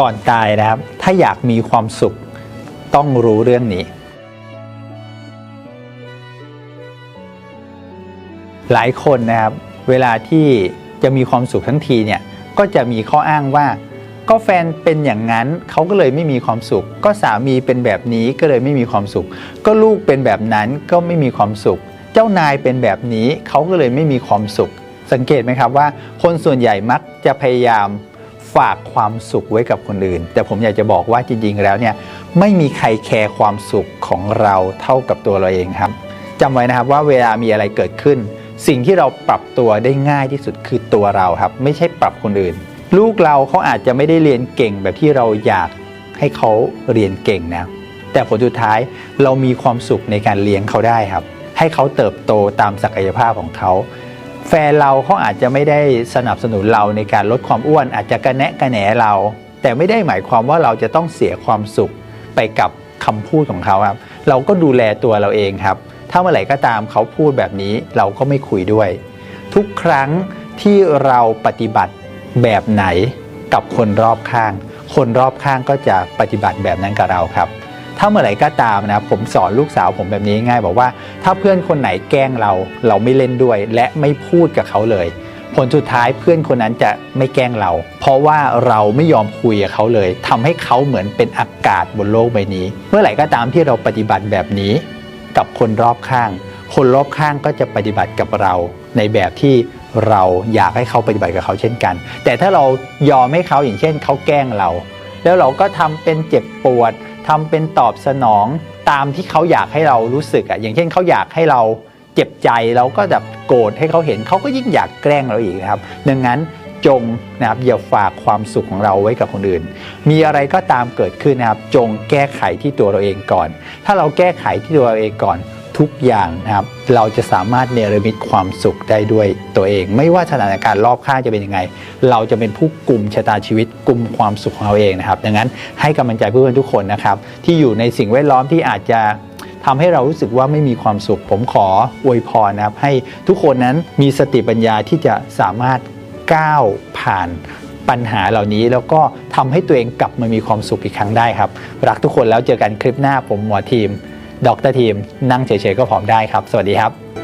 ก่อนตายนะครับ ถ้าอยากมีความสุขต้องรู้เรื่องนี้ หลายคนนะครับ เวลาที่จะมีความสุขทั้งทีเนี่ย ก็จะมีข้ออ้างว่า ก็แฟนเป็นอย่างนั้นเขาก็เลยไม่มีความสุข ก็สามีเป็นแบบนี้ก็เลยไม่มีความสุข ก็ลูกเป็นแบบนั้นก็ไม่มีความสุข เจ้านายเป็นแบบนี้เขาก็เลยไม่มีความสุข สังเกตไหมครับว่า คนส่วนใหญ่มักจะพยายาม ฝากความสุขไว้กับคนอื่น แต่ผมอยากจะบอกว่าจริง ๆ แล้วเนี่ยไม่มีใครแคร์ความสุขของเราเท่ากับตัวเราเองครับจำไว้นะครับว่าเวลามีอะไรเกิดขึ้น สิ่งที่เราปรับตัวได้ง่ายที่สุดคือตัวเราครับ ไม่ใช่ปรับคนอื่น ลูกเราเขาอาจจะไม่ได้เรียนเก่งแบบที่เราอยากให้เขาเรียนเก่งนะแต่ผลสุดท้ายเรามีความสุขในการเลี้ยงเขาได้ครับ ให้เขาเติบโตตามศักยภาพของเขา แฟนเราเขาอาจจะไม่ได้สนับสนุนเราในการลดความอ้วน อาจจะกระแนะกระแหนเรา แต่ไม่ได้หมายความว่าเราจะต้องเสียความสุขไปกับคำพูดของเขาครับ เราก็ดูแลตัวเราเองครับ ถ้าเมื่อไหร่ก็ตามเขาพูดแบบนี้เราก็ไม่คุยด้วย ทุกครั้งที่เราปฏิบัติแบบไหนกับคนรอบข้าง คนรอบข้างก็จะปฏิบัติแบบนั้นกับเราครับ ถ้าเมื่อไหร่ก็ตามนะผมสอนลูกสาวผมแบบนี้ง่ายบอกว่า ถ้าเพื่อนคนไหนแกล้งเรา เราไม่เล่นด้วย และไม่พูดกับเขาเลย ผลสุดท้ายเพื่อนคนนั้นจะไม่แกล้งเรา เพราะว่าเราไม่ยอมคุยกับเขาเลยทำให้เขาเหมือนเป็นอากาศบนโลกใบนี้ เมื่อไหร่ก็ตามที่เราปฏิบัติแบบนี้ กับคนรอบข้าง คนรอบข้างก็จะปฏิบัติกับเราในแบบที่เราอยากให้เขาปฏิบัติกับเขาเช่นกัน แต่ถ้าเรายอมให้เขาอย่างเช่นเขาแกล้งเรา แล้วเราก็ทำเป็นเจ็บปวดทำเป็นตอบสนองตามที่เขาอยากให้เรารู้สึกอะอย่างเช่นเขาอยากให้เราเจ็บใจเราก็แบบโกรธให้เขาเห็นเขาก็ยิ่งอยากแกล้งเราอีกครับ ดังนั้นจงนะครับอย่าฝากความสุขของเราไว้กับคนอื่น มีอะไรก็ตามเกิดขึ้นนะครับ จงแก้ไขที่ตัวเราเองก่อน ถ้าเราแก้ไขที่ตัวเราเองก่อน ทุกอย่างนะครับเราจะสามารถเนรมิตความสุขได้ด้วยตัวเอง ไม่ว่าสถานการณ์รอบข้างจะเป็นยังไง เราจะเป็นผู้กลุ่มชะตาชีวิตกลุ่มความสุขของเราเองนะครับ ดังนั้นให้กำลังใจเพื่อนๆทุกคนนะครับ ที่อยู่ในสิ่งแวดล้อมที่อาจจะทำให้เรารู้สึกว่าไม่มีความสุข ผมขออวยพรนะครับ ให้ทุกคนนั้นมีสติปัญญาที่จะสามารถก้าวผ่านปัญหาเหล่านี้แล้วก็ทำให้ตัวเองกลับมามีความสุขอีกครั้งได้ครับ รักทุกคนแล้วเจอกันคลิปหน้าผมหมอทีม ดรทีมนั่งเฉยๆก็ผอมได้ครับ สวัสดีครับ